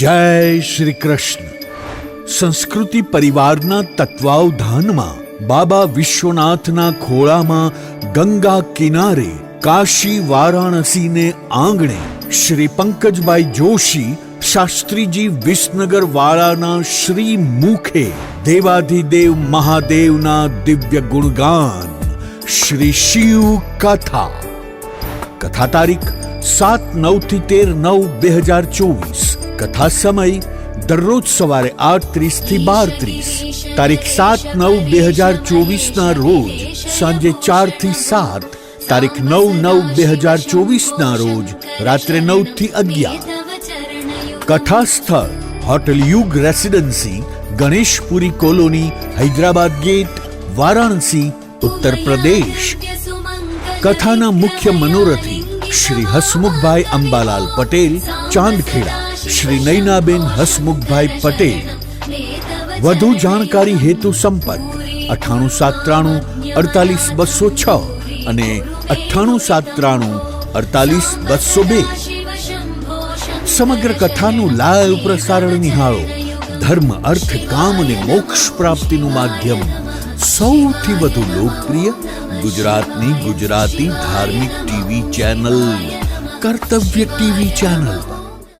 જય શ્રી કૃષ્ણ. સંસ્કૃતિ પરિવારના તત્વાવધાનમાં બાબા વિશ્વનાથના ખોળામાં ગંગા કિનારે કાશી વારાણસીને આંગણે શ્રી પંકજભાઈ જોશી, શાસ્ત્રીજી વિસનગર વાળાના શ્રી મુખે દેવાધિદેવ મહાદેવના દિવ્ય ગુણગાન, શ્રી શિવ કથા. કથા તારીખ સાત નવથી તેર નવ બે હજાર ચોવીસ. કથા સમય દરરોજ સવારે આઠ ત્રીસથી બાર ત્રીસ, તારીખ સાત નવ બે હજાર ચોવીસ ના રોજ, સાંજે ચારથી સાત, તારીખ નવ નવ બે હજાર ચોવીસ ના રોજ, રાત્રે નવથી અગિયાર. કથા સ્થળ hotel Yug residency, Ganeshpuri colony, Hyderabad gate, Varanasi Uttar Pradesh કથાના મુખ્ય મનોરથી શ્રી હસમુખભાઈ અંબાલાલ પટેલ, ચાંદખેડા. શ્રી નૈનાબેન હસમુખભાઈ પટેલ. વધુ જાણકારી હેતુ સંપર્ક અઠાણું સાત ત્રાણું અડતાલીસ બસો છ અને અઠ્ઠાણું સાત ત્રાણું અડતાલીસ બસો બે. સમગ્ર કથાનું લાઈવ પ્રસારણ નિહાળો. ધર્મ, અર્થ, કામ અને મોક્ષ પ્રાપ્તિનું માધ્યમ. સૌથી વધુ લોકપ્રિય ગુજરાતની ગુજરાતી ધાર્મિક TV channel. Kartavya TV channel.